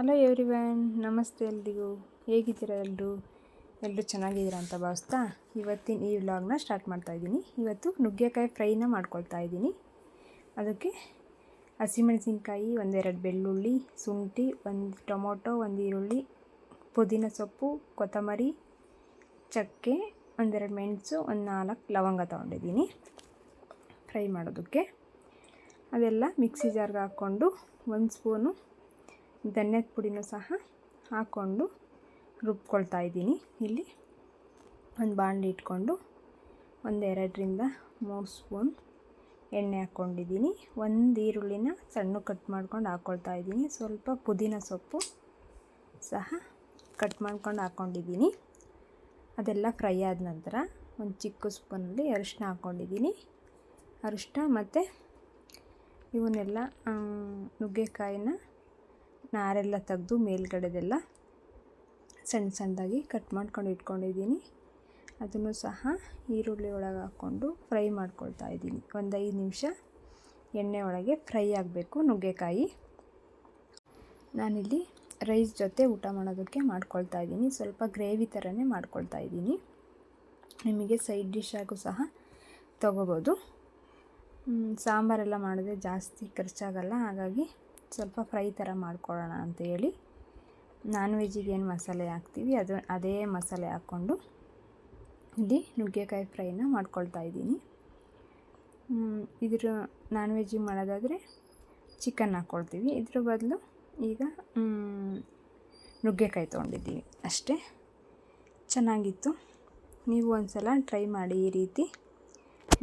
Hello everyone ನಮಸ್ತೆ ಎಲ್ರಿಗೂ. ಹೇಗಿದ್ದೀರಾ ಎಲ್ಲರೂ ಎಲ್ಲರೂ ಚೆನ್ನಾಗಿದ್ದೀರಾ ಅಂತ ಭಾವಿಸ್ತಾ ಇವತ್ತಿನ ಈ ವ್ಲಾಗ್ನ ಸ್ಟಾರ್ಟ್ ಮಾಡ್ತಾ ಇದ್ದೀನಿ. ಇವತ್ತು ನುಗ್ಗೆಕಾಯಿ ಫ್ರೈನ ಮಾಡ್ಕೊಳ್ತಾ ಇದ್ದೀನಿ. ಅದಕ್ಕೆ ಹಸಿಮೆಣಸಿನ್ಕಾಯಿ, ಒಂದೆರಡು ಬೆಳ್ಳುಳ್ಳಿ, ಶುಂಠಿ, ಒಂದು ಟೊಮೊಟೊ, ಒಂದು ಈರುಳ್ಳಿ, ಪುದೀನ ಸೊಪ್ಪು, ಕೊತ್ತಂಬರಿ, ಚಕ್ಕೆ, ಒಂದೆರಡು ಮೆಣಸು, ಒಂದು ನಾಲ್ಕು ಲವಂಗ ತೊಗೊಂಡಿದ್ದೀನಿ ಫ್ರೈ ಮಾಡೋದಕ್ಕೆ. ಅದೆಲ್ಲ ಮಿಕ್ಸಿ ಜಾರ್ಗೆ ಹಾಕ್ಕೊಂಡು ಒಂದು ಸ್ಪೂನು ಧನ್ಯದ ಪುಡಿನೂ ಸಹ ಹಾಕ್ಕೊಂಡು ರುಬ್ಕೊಳ್ತಾ ಇದ್ದೀನಿ. ಇಲ್ಲಿ ಒಂದು ಬಾಣಲಿ ಇಟ್ಕೊಂಡು ಒಂದೆರಡರಿಂದ ಮೂರು ಸ್ಪೂನ್ ಎಣ್ಣೆ ಹಾಕ್ಕೊಂಡಿದ್ದೀನಿ. ಒಂದು ಈರುಳ್ಳಿನ ಸಣ್ಣ ಕಟ್ ಮಾಡ್ಕೊಂಡು ಹಾಕ್ಕೊಳ್ತಾ ಇದ್ದೀನಿ. ಸ್ವಲ್ಪ ಪುದೀನ ಸೊಪ್ಪು ಸಹ ಕಟ್ ಮಾಡ್ಕೊಂಡು ಹಾಕ್ಕೊಂಡಿದ್ದೀನಿ. ಅದೆಲ್ಲ ಫ್ರೈ ಆದ ನಂತರ ಒಂದು ಚಿಕ್ಕ ಸ್ಪೂನಲ್ಲಿ ಅರಿಶಿನ ಹಾಕ್ಕೊಂಡಿದ್ದೀನಿ. ಅರಿಶಿನ ಮತ್ತು ಇವನ್ನೆಲ್ಲ ನುಗ್ಗೆಕಾಯಿನ ನಾರೆಲ್ಲ ತೆಗೆದು ಮೇಲ್ಗಡೆದೆಲ್ಲ ಸಣ್ಣ ಸಣ್ಣದಾಗಿ ಕಟ್ ಮಾಡ್ಕೊಂಡು ಇಟ್ಕೊಂಡಿದ್ದೀನಿ. ಅದನ್ನು ಸಹ ಈರುಳ್ಳಿ ಒಳಗೆ ಹಾಕ್ಕೊಂಡು ಫ್ರೈ ಮಾಡ್ಕೊಳ್ತಾ ಇದ್ದೀನಿ. ಒಂದು ಐದು ನಿಮಿಷ ಎಣ್ಣೆ ಒಳಗೆ ಫ್ರೈ ಆಗಬೇಕು ನುಗ್ಗೆಕಾಯಿ. ನಾನಿಲ್ಲಿ ರೈಸ್ ಜೊತೆ ಊಟ ಮಾಡೋದಕ್ಕೆ ಮಾಡ್ಕೊಳ್ತಾ ಇದ್ದೀನಿ. ಸ್ವಲ್ಪ ಗ್ರೇವಿ ಥರನೇ ಮಾಡ್ಕೊಳ್ತಾ ಇದ್ದೀನಿ. ನಿಮಗೆ ಸೈಡ್ ಡಿಶ್ ಆಗು ಸಹ ತಗೋಬೋದು. ಸಾಂಬಾರೆಲ್ಲ ಮಾಡಿದ್ರೆ ಜಾಸ್ತಿ ಖರ್ಚಾಗಲ್ಲ. ಹಾಗಾಗಿ ಸ್ವಲ್ಪ ಫ್ರೈ ಥರ ಮಾಡ್ಕೊಳ್ಳೋಣ ಅಂತ ಹೇಳಿ ನಾನ್ ವೆಜ್ಜಿಗೆ ಏನು ಮಸಾಲೆ ಹಾಕ್ತೀವಿ, ಅದು ಅದೇ ಮಸಾಲೆ ಹಾಕ್ಕೊಂಡು ಇಲ್ಲಿ ನುಗ್ಗೆಕಾಯಿ ಫ್ರೈನ ಮಾಡ್ಕೊಳ್ತಾ ಇದ್ದೀನಿ. ಇದ್ರ ನಾನ್ ವೆಜ್ಜಿಗೆ ಮಾಡೋದಾದರೆ ಚಿಕನ್ ಹಾಕ್ಕೊಳ್ತೀವಿ. ಇದ್ರ ಬದಲು ಈಗ ನುಗ್ಗೆಕಾಯಿ ತೊಗೊಂಡಿದ್ದೀವಿ. ಅಷ್ಟೇ, ಚೆನ್ನಾಗಿತ್ತು. ನೀವು ಒಂದು ಸಲ ಟ್ರೈ ಮಾಡಿ ಈ ರೀತಿ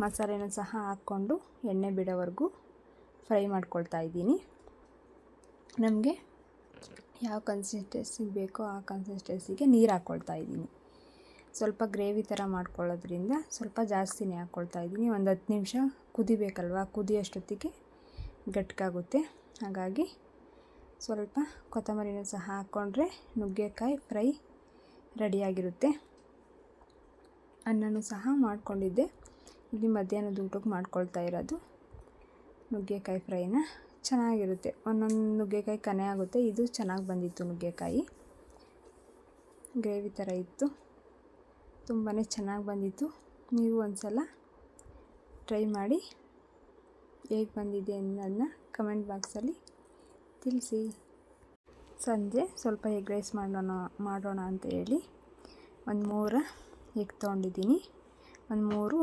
ಮಸಾಲೆನೂ ಸಹ ಹಾಕ್ಕೊಂಡು ಎಣ್ಣೆ ಬಿಡೋವರೆಗೂ ಫ್ರೈ ಮಾಡ್ಕೊಳ್ತಾ ಇದ್ದೀನಿ. ನಮಗೆ ಯಾವ ಕನ್ಸಿಸ್ಟೆನ್ಸಿ ಬೇಕೋ ಆ ಕನ್ಸಿಸ್ಟೆನ್ಸಿಗೆ ನೀರು ಹಾಕ್ಕೊಳ್ತಾ ಇದ್ದೀನಿ. ಸ್ವಲ್ಪ ಗ್ರೇವಿ ಥರ ಮಾಡ್ಕೊಳ್ಳೋದ್ರಿಂದ ಸ್ವಲ್ಪ ಜಾಸ್ತಿನೇ ಹಾಕ್ಕೊಳ್ತಾ ಇದ್ದೀನಿ. ಒಂದು ಹತ್ತು ನಿಮಿಷ ಕುದಿಬೇಕಲ್ವ? ಕುದಿಯೋಷ್ಟೊತ್ತಿಗೆ ಗಟ್ಕಾಗುತ್ತೆ. ಹಾಗಾಗಿ ಸ್ವಲ್ಪ ಕೊತ್ತಂಬರಿನ ಸಹ ಹಾಕ್ಕೊಂಡ್ರೆ ನುಗ್ಗೆಕಾಯಿ ಫ್ರೈ ರೆಡಿಯಾಗಿರುತ್ತೆ. ಅನ್ನನೂ ಸಹ ಮಾಡ್ಕೊಂಡಿದ್ದೆ. ಇಲ್ಲಿ ಮಧ್ಯಾಹ್ನದ ಊಟಕ್ಕೆ ಮಾಡ್ಕೊಳ್ತಾ ಇರೋದು ನುಗ್ಗೆಕಾಯಿ ಫ್ರೈನ. ಚೆನ್ನಾಗಿರುತ್ತೆ. ಒಂದೊಂದು ನುಗ್ಗೆಕಾಯಿ ಕನೆ ಆಗುತ್ತೆ. ಇದು ಚೆನ್ನಾಗಿ ಬಂದಿತ್ತು ನುಗ್ಗೆಕಾಯಿ. ಗ್ರೇವಿ ಥರ ಇತ್ತು. ತುಂಬಾ ಚೆನ್ನಾಗಿ ಬಂದಿತ್ತು. ನೀವು ಒಂದು ಸಲ ಟ್ರೈ ಮಾಡಿ. ಹೇಗೆ ಬಂದಿದೆ ಅನ್ನೋದನ್ನ ಕಮೆಂಟ್ ಬಾಕ್ಸಲ್ಲಿ ತಿಳಿಸಿ. ಸಂಜೆ ಸ್ವಲ್ಪ ಎಗ್ ರೈಸ್ ಮಾಡೋಣ ಮಾಡೋಣ ಅಂತ ಹೇಳಿ ಒಂದು ಮೂರು ಎಗ್ ತೊಗೊಂಡಿದ್ದೀನಿ. ಒಂದು ಮೂರು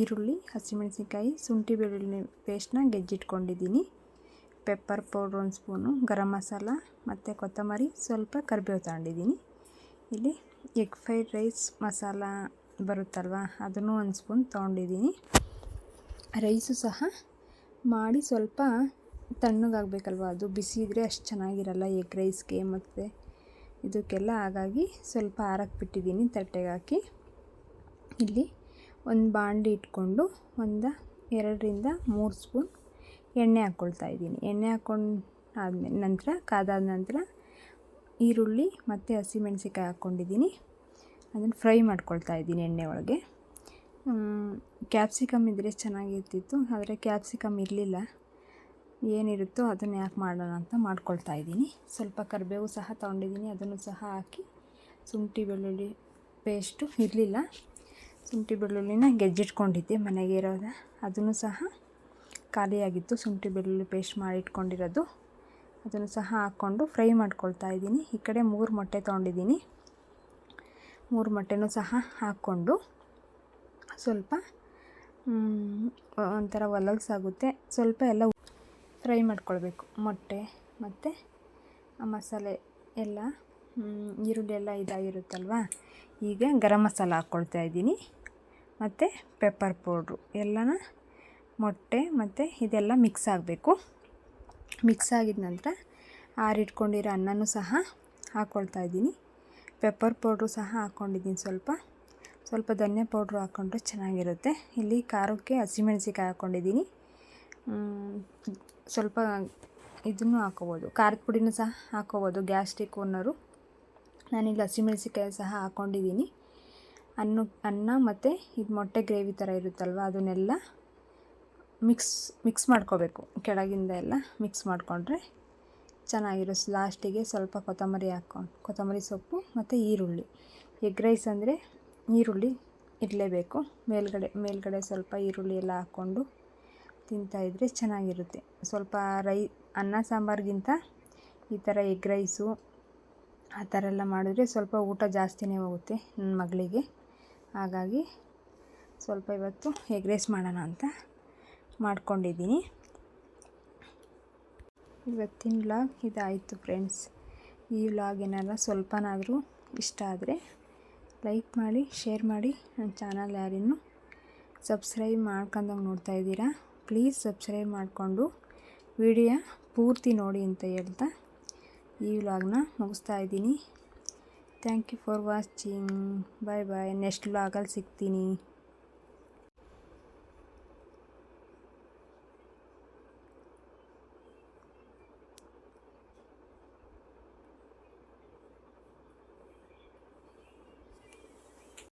ಈರುಳ್ಳಿ, ಹಸಿಮೆಣಸಿನ್ಕಾಯಿ, ಶುಂಠಿ ಬೆಳ್ಳುಳ್ಳಿ ಪೇಸ್ಟ್ನ ಗೆಜ್ಜಿಟ್ಕೊಂಡಿದ್ದೀನಿ. ಪೆಪ್ಪರ್ ಪೌಡ್ರ್ ಒಂದು ಸ್ಪೂನು ಗರಂ ಮಸಾಲ ಮತ್ತು ಕೊತ್ತಂಬರಿ ಸ್ವಲ್ಪ ಕರಿಬೇವು ತಗೊಂಡಿದ್ದೀನಿ. ಇಲ್ಲಿ ಎಗ್ ಫ್ರೈಡ್ ರೈಸ್ ಮಸಾಲ ಬರುತ್ತಲ್ವ, ಅದನ್ನು ಒಂದು ಸ್ಪೂನ್ ತೊಗೊಂಡಿದ್ದೀನಿ. ರೈಸು ಸಹ ಮಾಡಿ ಸ್ವಲ್ಪ ತಣ್ಣಗಾಗಬೇಕಲ್ವ, ಅದು ಬಿಸಿ ಇದ್ದರೆ ಅಷ್ಟು ಚೆನ್ನಾಗಿರಲ್ಲ ಎಗ್ ರೈಸ್ಗೆ ಮತ್ತು. ಇದಕ್ಕೆಲ್ಲ ಹಾಗಾಗಿ ಸ್ವಲ್ಪ ಆರಕ್ಕೆ ಬಿಟ್ಟಿದ್ದೀನಿ ತಟ್ಟೆಗೆ ಹಾಕಿ. ಇಲ್ಲಿ ಒಂದು ಬಾಣಲಿ ಇಟ್ಕೊಂಡು ಒಂದು ಎರಡರಿಂದ ಮೂರು ಸ್ಪೂನ್ ಎಣ್ಣೆ ಹಾಕ್ಕೊಳ್ತಾ ಇದ್ದೀನಿ. ಎಣ್ಣೆ ಹಾಕ್ಕೊಂಡು ಆದಮೇಲೆ ನಂತರ ಕಾದಾದ ನಂತರ ಈರುಳ್ಳಿ ಮತ್ತು ಹಸಿಮೆಣ್ಸಿಕಾಯಿ ಹಾಕ್ಕೊಂಡಿದ್ದೀನಿ. ಅದನ್ನು ಫ್ರೈ ಮಾಡ್ಕೊಳ್ತಾ ಇದ್ದೀನಿ ಎಣ್ಣೆ ಒಳಗೆ. ಕ್ಯಾಪ್ಸಿಕಮ್ ಇದ್ದರೆ ಚೆನ್ನಾಗಿರ್ತಿತ್ತು, ಆದರೆ ಕ್ಯಾಪ್ಸಿಕಮ್ ಇರಲಿಲ್ಲ. ಏನಿರುತ್ತೋ ಅದನ್ನು ಯಾಕೆ ಮಾಡೋಣ ಅಂತ ಮಾಡ್ಕೊಳ್ತಾ ಇದ್ದೀನಿ. ಸ್ವಲ್ಪ ಕರಿಬೇವು ಸಹ ತೊಗೊಂಡಿದ್ದೀನಿ, ಅದನ್ನು ಸಹ ಹಾಕಿ, ಶುಂಠಿ, ಬೆಳ್ಳುಳ್ಳಿ ಪೇಸ್ಟು ಇರಲಿಲ್ಲ. ಶುಂಠಿ ಬೆಳ್ಳುಳ್ಳಿನ ಗೆಜ್ಜಿಟ್ಕೊಂಡಿದ್ದೆ ಮನೆಗೆ ಇರೋದ. ಅದನ್ನು ಸಹ ಖಾಲಿಯಾಗಿತ್ತು. ಶುಂಠಿ ಬೆಳ್ಳುಳ್ಳಿ ಪೇಸ್ಟ್ ಮಾಡಿಟ್ಕೊಂಡಿರೋದು ಅದನ್ನು ಸಹ ಹಾಕ್ಕೊಂಡು ಫ್ರೈ ಮಾಡ್ಕೊಳ್ತಾ ಇದ್ದೀನಿ. ಈ ಕಡೆ ಮೂರು ಮೊಟ್ಟೆ ತೊಗೊಂಡಿದ್ದೀನಿ. ಮೂರು ಮೊಟ್ಟೆನೂ ಸಹ ಹಾಕ್ಕೊಂಡು ಸ್ವಲ್ಪ ಒಂಥರ ಒಲಗ್ಸಾಗುತ್ತೆ ಸ್ವಲ್ಪ ಎಲ್ಲ ಫ್ರೈ ಮಾಡ್ಕೊಳ್ಬೇಕು. ಮೊಟ್ಟೆ ಮತ್ತು ಮಸಾಲೆ ಎಲ್ಲ ಈರುಳ್ಳಿ ಎಲ್ಲ ಇದಾಗಿರುತ್ತಲ್ವ? ಈಗ ಗರಂ ಮಸಾಲ ಹಾಕ್ಕೊಳ್ತಾ ಇದ್ದೀನಿ. ಮತ್ತು ಪೆಪ್ಪರ್ ಪೌಡ್ರು ಎಲ್ಲನ ಮೊಟ್ಟೆ ಮತ್ತು ಇದೆಲ್ಲ ಮಿಕ್ಸ್ ಆಗಬೇಕು. ಮಿಕ್ಸ್ ಆಗಿದ ನಂತರ ಆರಿಟ್ಕೊಂಡಿರೋ ಅನ್ನನೂ ಸಹ ಹಾಕ್ಕೊಳ್ತಾ ಇದ್ದೀನಿ. ಪೆಪ್ಪರ್ ಪೌಡ್ರು ಸಹ ಹಾಕ್ಕೊಂಡಿದ್ದೀನಿ ಸ್ವಲ್ಪ. ಸ್ವಲ್ಪ ಧನ್ಯ ಪೌಡ್ರು ಹಾಕ್ಕೊಂಡ್ರೆ ಚೆನ್ನಾಗಿರುತ್ತೆ. ಇಲ್ಲಿ ಖಾರಕ್ಕೆ ಹಸಿಮೆಣಸಿಕಾಯಿ ಹಾಕ್ಕೊಂಡಿದ್ದೀನಿ ಸ್ವಲ್ಪ ಇದನ್ನು ಹಾಕ್ಕೋಬೋದು ಖಾರದ ಪುಡಿನೂ ಸಹ ಹಾಕ್ಕೋಬೋದು ಗ್ಯಾಸ್ಟ್ರಿಕ್ ಅನ್ನೋರು ನಾನಿಲ್ಲಿ ಹಸಿಮೆಣಸಿಕಾಯಿ ಸಹ ಹಾಕ್ಕೊಂಡಿದ್ದೀನಿ ಅನ್ನ ಅನ್ನ ಮತ್ತು ಇದು ಮೊಟ್ಟೆ ಗ್ರೇವಿ ಥರ ಇರುತ್ತಲ್ವ, ಅದನ್ನೆಲ್ಲ ಮಿಕ್ಸ್ ಮಿಕ್ಸ್ ಮಾಡ್ಕೋಬೇಕು. ಕೆಳಗಿಂದ ಎಲ್ಲ ಮಿಕ್ಸ್ ಮಾಡಿಕೊಂಡ್ರೆ ಚೆನ್ನಾಗಿರೋ ಲಾಸ್ಟಿಗೆ ಸ್ವಲ್ಪ ಕೊತ್ತಂಬರಿ ಹಾಕ್ಕೊಂಡು, ಕೊತ್ತಂಬರಿ ಸೊಪ್ಪು ಮತ್ತು ಈರುಳ್ಳಿ. ಎಗ್ ರೈಸ್ ಅಂದರೆ ಈರುಳ್ಳಿ ಇರಲೇಬೇಕು. ಮೇಲ್ಗಡೆ ಮೇಲ್ಗಡೆ ಸ್ವಲ್ಪ ಈರುಳ್ಳಿ ಎಲ್ಲ ಹಾಕ್ಕೊಂಡು ತಿಂತಾಯಿದ್ರೆ ಚೆನ್ನಾಗಿರುತ್ತೆ. ಸ್ವಲ್ಪ ರೈ, ಅನ್ನ ಸಾಂಬಾರಿಗಿಂತ ಈ ಥರ ಎಗ್ ರೈಸು ಆ ಥರ ಎಲ್ಲ ಮಾಡಿದ್ರೆ ಸ್ವಲ್ಪ ಊಟ ಜಾಸ್ತಿನೇ ಹೋಗುತ್ತೆ ನನ್ನ ಮಗಳಿಗೆ. ಹಾಗಾಗಿ ಸ್ವಲ್ಪ ಇವತ್ತು ಎಗ್ ರೈಸ್ ಮಾಡೋಣ ಅಂತ ಮಾಡ್ಕೊಂಡಿದ್ದೀನಿ. ಇವತ್ತಿನ ಲಾಗ್ ಇದಾಯಿತು ಫ್ರೆಂಡ್ಸ್ ಈ ಲಾಗ್ ಏನಾರ ಸ್ವಲ್ಪನಾದರೂ ಇಷ್ಟ ಆದರೆ ಲೈಕ್ ಮಾಡಿ ಶೇರ್ ಮಾಡಿ. ನನ್ನ ಚಾನಲ್ ಯಾರಿನ್ನೂ ಸಬ್ಸ್ಕ್ರೈಬ್ ಮಾಡ್ಕೊಂಡಂಗೆ ನೋಡ್ತಾ ಇದ್ದೀರಾ? ಪ್ಲೀಸ್ ಸಬ್ಸ್ಕ್ರೈಬ್ ಮಾಡಿಕೊಂಡು ವಿಡಿಯೋ ಪೂರ್ತಿ ನೋಡಿ ಅಂತ ಹೇಳ್ತಾ ಈ ವ್ಲಾಗ್ನ ಮುಗಿಸ್ತಾ ಇದ್ದೀನಿ. Thank you for watching bye bye next ವ್ಲಾಗಲ್ಲಿ ಸಿಗ್ತೀನಿ.